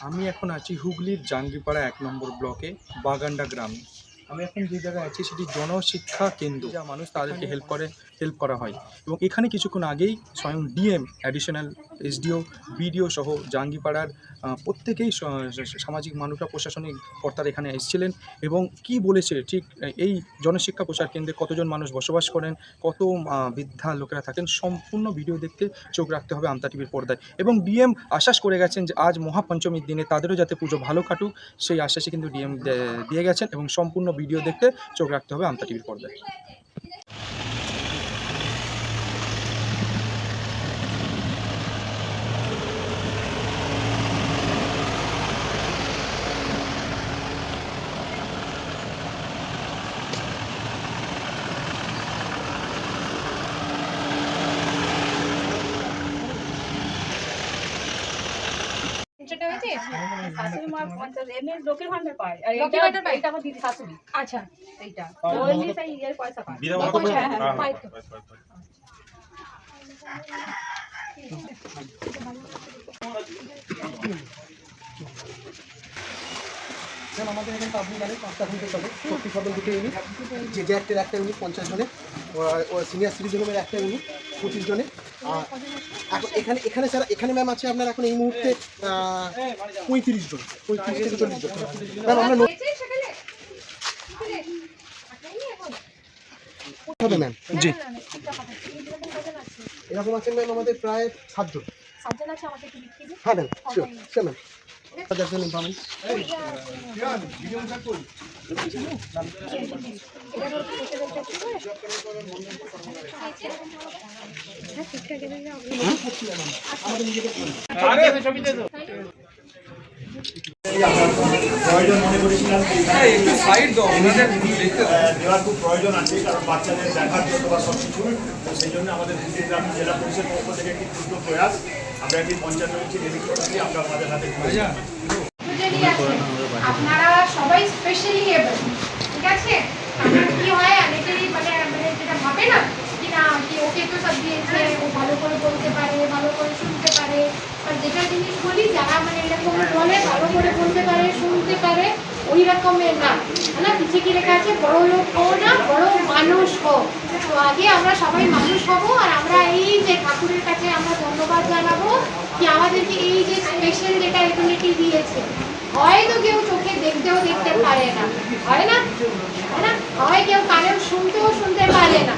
আমি এখন আছি হুগলির জাঙ্গিপাড়া এক নম্বর ব্লকে বাগান্ডা গ্রামে। আমি এখন যে জায়গায় আছি, সেটি জনশিক্ষা কেন্দ্র। যা মানুষ তাদেরকে হেল্প করে হেল্প করা হয়। এবং এখানে কিছুক্ষণ আগেই স্বয়ং ডিএম অ্যাডিশনাল এসডিও বিডিও সহ জাঙ্গিপাড়ার প্রত্যেকেই সামাজিক মানুষরা, প্রশাসনিক কর্তারা এখানে এসেছিলেন এবং কি বলেছে, ঠিক এই জনশিক্ষা প্রচার কেন্দ্রে কতজন মানুষ বসবাস করেন, কত বৃদ্ধা লোকেরা থাকেন, সম্পূর্ণ ভিডিও দেখতে চোখ রাখতে হবে আমতা টিভির পর্দায়। এবং ডিএম আশ্বাস করে গেছেন যে আজ মহাপঞ্চমীর দিনে তাদেরও যাতে পুজো ভালো কাটুক, সেই আশ্বাসে কিন্তু ডিএম দিয়ে গেছেন এবং সম্পূর্ণ ভিডিও দেখতে চোখ রাখতে হবে আমতা টিভির পর্দায় তিনশোটা হয়েছে শাশুড়ি মা পঞ্চাশ এমনি লোকের ভান্ডার পায়। আর লক্ষ্মীর এটা ভাণ্ডার পায়? এটা আমার দিদি শাশুড়ি। আচ্ছা। এইটা। আর ও এমনি মমতা- সেই ইয়ের পয়সা পায়। হ্যাঁ, হ্যাঁ, পাই তো। ম্যাম আমাদের এখানে আপনি জানেন পাঁচটা ইউনিট চলে সদন দুটো ইউনিট যে যে একটা একটা ইউনিট পঞ্চাশ জনে সিনিয়র সিটিজেন হোমের একটা ইউনিট পঁচিশ জনে আর এখন এখানে এখানে স্যার এখানে ম্যাম আছে আপনার এখন এই মুহূর্তে পঁয়ত্রিশ জন পঁয়ত্রিশ থেকে চল্লিশ জন। ম্যাম আমরা? হবে ম্যাম। জি। এরকম আছেন ম্যাম আমাদের প্রায় সাতজন। হ্যাঁ ম্যাম শিওর শিওর ম্যাম। প্রয়োজন মনে করেছিলাম দেওয়ার খুব প্রয়োজন আছে কারণ বাচ্চাদের দেখার জন্য বা সব কিছু তো সেই জন্য আমাদের গ্রাম জেলা পরিষদ পক্ষ থেকে একটি ক্ষুদ্র প্রয়াস আমরা একটি রেডি করেছি আমরা আমাদের হাতে তুলে আছে, আপনারা সবাই স্পেশালি এবার ঠিক আছে? কি হয় অনেকেরই মানে মানে যেটা ভাবে না কি না কি ওকে তো সব দিয়েছে ও ভালো করে বলতে পারে ভালো করে শুনতে পারে আর যেটা জিনিস বলি যারা মানে এরকম বলে ভালো করে বলতে পারে শুনতে পারে ওই রকমের না। না? নিচে কি লেখা আছে? বড় লোক হও না বড় মানুষ হও। তো আগে আমরা সবাই মানুষ হব আর আমরা এই যে ঠাকুরের কাছে আমরা ধন্যবাদ জানাব কি আমাদেরকে এই যে স্পেশাল যেটা এবিলিটি দিয়েছে। হয়তো কেউ চোখে দেখতেও দেখতে পারে না। হয় না? হয় না? হয় কেউ কানেও শুনতেও শুনতে পারে না।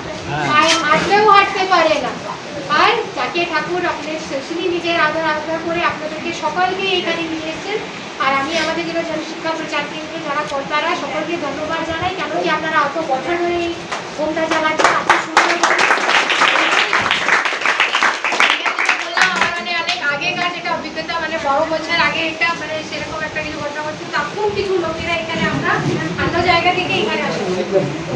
পায়ে হাঁটলেও হাঁটতে পারে না। আর যাকে ঠাকুর আপনার স্পেশালি নিজের আদর আদর করে আপনাদেরকে সকলকে এখানে নিয়ে এসেছেন আর আমি আমাদের যেন জনশিক্ষা প্রচার কেন্দ্রে যারা কর্তারা সকলকে ধন্যবাদ জানাই। কেন কি আপনারা অত বছর ধরে এই হোমটা চালাচ্ছেন বছর আগে একটা মানে সেরকম একটা কিছু ঘটনা ঘটছে। তখন কিছু লোকেরা এখানে আমরা অন্য জায়গা থেকে এখানে আসি।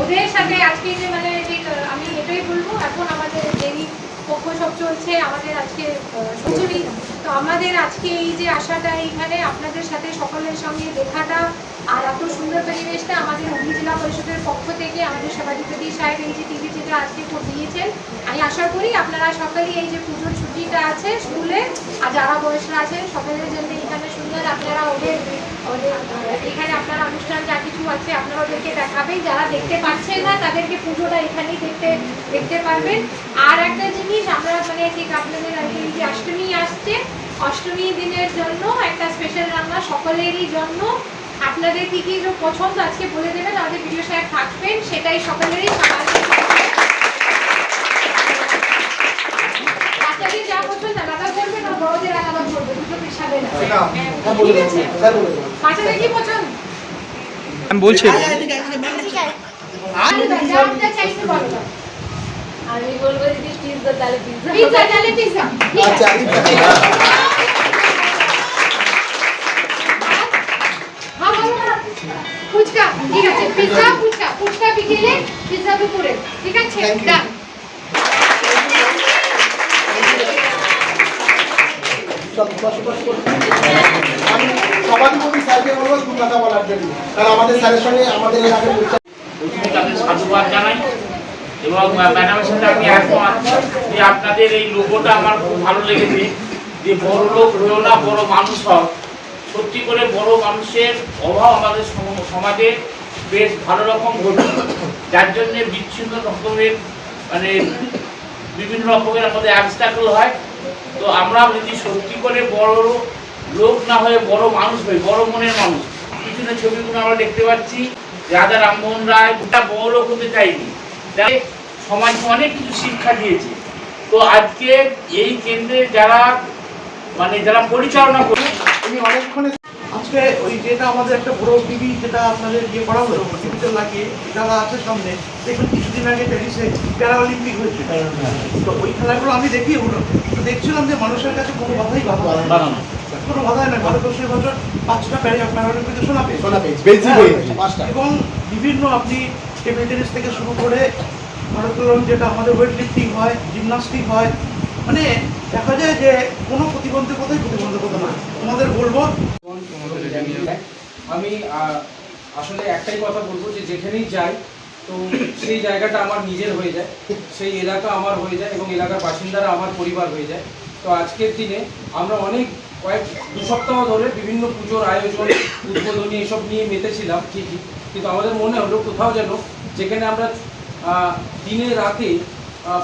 ওদের সাথে আজকে যে মানে যে, আমি এটাই বলব, এখন আমাদের দেরি পক্ষ সব চলছে, আমাদের আজকে সঞ্চরী তো আমাদের আজকে এই যে আসাটা এইখানে আপনাদের সাথে, সকলের সঙ্গে দেখাটা আর এত সুন্দর পরিবেশটা আমাদের হুগলি জেলা পরিষদের পক্ষ থেকে আমাদের সভাধিপতি সাহেব এই যে টিভি যেটা আজকে দিয়েছেন আমি আশা করি আপনারা সকলেই এই যে পুজোর ছুটিটা আছে স্কুলে, আর যারা বয়সরা আছেন সকলের জন্য এখানে সুন্দর আপনারা ওদের ওদের, এখানে আপনারা অনুষ্ঠান যা কিছু আছে আপনারা ওদেরকে দেখাবেন। যারা দেখতে পাচ্ছেন না, তাদেরকে পুজোটা এখানেই দেখতে দেখতে পারবেন। আর একটা জিনিস, আমরা মানে ঠিক আপনাদের আর যে অষ্টমী আসছে, অষ্টমী দিনের জন্য একটা স্পেশাল রান্না সকলেরই জন্য। আপনাদের কি কি যে পছন্দ আজকে বলে দেবেন? আমাদের ভিডিও সাহেব থাকবেন সেটাই সকলেরই বাচ্চাদের যা পছন্দ আলাদা করবেন আর বড়দের আলাদা করবেন দুটো পেশাবে না। ঠিক আছে? স্যার বলে দেবো বাচ্চাদের কি পছন্দ? আমি বলছি। আমি বলব দিদি পিৎজা তাহলে পিৎজা পিৎজা তাহলে পিৎজা ঠিক আছে পিৎজা ফুচকা ফুচকা বিকেলে পিৎজা দুপুরে ঠিক আছে? ডান সব কষ্ট কষ্ট করে। আমি সভাধিপতি স্যারকে বলব কথা বলার জন্য। কারণ আমাদের স্যারের সঙ্গে আমাদের এর আগে প্রথমে তাদের সাধুবাদ জানাই এবং ম্যাডামের সাথে আমি একমত যে আপনাদের এই লোগোটা আমার খুব ভালো লেগেছে। যে বড় লোক হয়েও না বড় মানুষ হও। সত্যি করে বড় মানুষের অভাব আমাদের সম- সমাজে বেশ ভালো রকম ঘটছে যার জন্যে বিচ্ছিন্ন রকমের মানে বিভিন্ন রকমের আমাদের অ্যাবস্ট্যাকল হয়। তো আমরা যদি সত্যি করে বড় লোক না হয়ে বড় মানুষ হই, বড় মনের মানুষ, পিছনে ছবিগুলো আমরা দেখতে পাচ্ছি। রাজা রামমোহন রায় গোটা বড় লোক হতে চাইনি। তাই সমাজকে অনেক কিছু শিক্ষা দিয়েছে। তো আজকে এই কেন্দ্রে যারা মানে যারা পরিচালনা করে উনি অনেকক্ষণে আজকে ওই যেটা আমাদের একটা বড় টিভি যেটা আপনাদের ইয়ে করা হলো টিভিতে লাগিয়ে যারা আছে সামনে দেখুন কিছুদিন আগে প্যারিসে প্যারা অলিম্পিক হয়েছে। তো ওই খেলাগুলো আমি দেখি ওগুলো তো দেখছিলাম যে মানুষের কাছে কোনো কথাই বাধা হয় না। কোনো বাধাই নয় ভারতবর্ষের বছর পাঁচটা প্যারি প্যারা অলিম্পিকে সোনা পেয়েছে। হ্যাঁ। এবং বিভিন্ন আপনি টেবিল টেনিস থেকে শুরু করে ভারোত্তোলন যেটা আমাদের ওয়েট লিফটিং হয় জিমনাস্টিক হয় মানে দেখা যায় যে কোনো প্রতিবন্ধকতাই প্রতিবন্ধকতা না তোমাদের বলব? আমি আসলে একটাই কথা বলব যে যেখানেই যাই, তো সেই জায়গাটা আমার নিজের হয়ে যায়। সেই এলাকা আমার হয়ে যায় এবং এলাকার বাসিন্দারা আমার পরিবার হয়ে যায়। তো আজকের দিনে আমরা অনেক কয়েক, দু সপ্তাহ ধরে বিভিন্ন পুজোর আয়োজন, উদ্বোধনী এসব নিয়ে মেতেছিলাম, ঠিকই। কিন্তু আমাদের মনে হলো কোথাও যেন যেখানে আমরা দিনে রাতে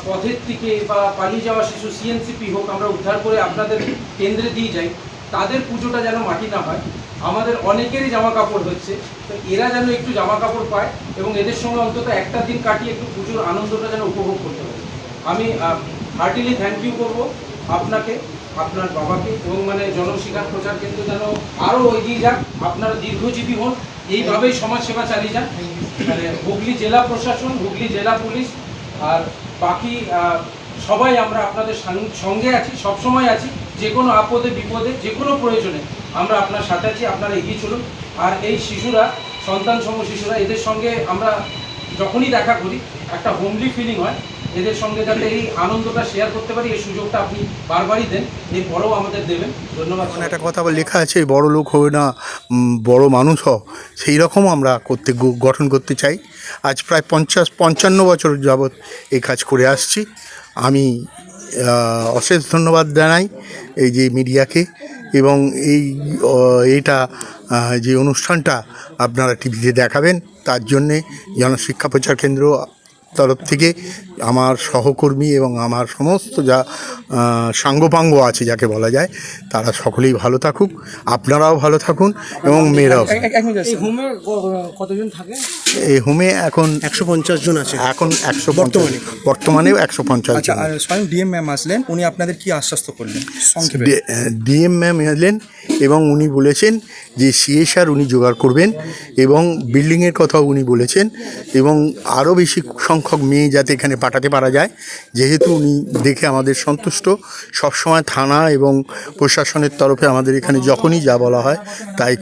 পথের থেকে বা পালিয়ে যাওয়া শিশু সিএনসিপি হোক, আমরা উদ্ধার করে আপনাদের কেন্দ্রে দিয়ে যাই, তাদের পুজোটা যেন মাটি না হয়। আমাদের অনেকেরই জামা কাপড় হচ্ছে, তো এরা যেন একটু জামা কাপড় পায় এবং এদের সঙ্গে অন্তত একটা দিন কাটিয়ে একটু পুজোর আনন্দটা যেন উপভোগ করতে পারে। আমি হার্টিলি থ্যাংক ইউ করব আপনাকে, আপনার বাবাকে এবং মানে জনশিকার প্রচার কেন্দ্র যেন আরও এগিয়ে যাক, আপনারা দীর্ঘজীবী হন, এইভাবেই সমাজসেবা চালিয়ে যান। মানে হুগলি জেলা প্রশাসন, হুগলি জেলা পুলিশ আর বাকি সবাই আমরা আপনাদের সঙ্গে আছি সব সময় আছি, যে কোনো আপদে, বিপদে, যে কোনো প্রয়োজনে আমরা আপনার সাথে আছি, আপনারা এগিয়ে চলুন। আর এই শিশুরা সন্তান সম শিশুরা, এদের সঙ্গে আমরা যখনই দেখা করি, একটা হোমলি ফিলিং হয়, এদের সঙ্গে যাতে এই আনন্দটা শেয়ার করতে পারি, এই সুযোগটা আপনি বারবারই দেন এই বড়ও আমাদের দেবেন। ধন্যবাদ। একটা কথা আবার লেখা আছে বড় লোক হবে না বড় মানুষ হ সেই রকম আমরা করতে গঠন করতে চাই। আজ প্রায় পঞ্চাশ, পঞ্চান্ন বছর যাবৎ এই কাজ করে আসছি। আমি অশেষ ধন্যবাদ জানাই এই যে মিডিয়াকে এবং এই এটা যে অনুষ্ঠানটা আপনারা টিভিতে দেখাবেন, তার জন্যে জনশিক্ষা প্রচার কেন্দ্র তরফ থেকে আমার সহকর্মী এবং আমার সমস্ত যা সাঙ্গপাঙ্গ আছে যাকে বলা যায় তারা সকলেই ভালো থাকুক আপনারাও ভালো থাকুন এবং মেয়েরাও কতজন থাকে? এই হোমে এখন একশো পঞ্চাশ জন আছে। এখন একশো বর্তমানে। বর্তমানেও একশো পঞ্চাশ আচ্ছা আর স্বয়ং ডিএম ম্যাম আসলেন উনি আপনাদের কি আশ্বস্ত করলেন? ডিএম ম্যাম এলেন এবং উনি বলেছেন যে সিএসআর উনি জোগাড় করবেন এবং বিল্ডিংয়ের কথাও উনি বলেছেন এবং আরও বেশি সংখ্যক মেয়ে যাতে এখানে পাঠাতে পারা যায়। যেহেতু উনি দেখে আমাদের সন্তুষ্ট, সবসময় থানা এবং প্রশাসনের তরফে আমাদের এখানে যখনই যা বলা হয়, তাই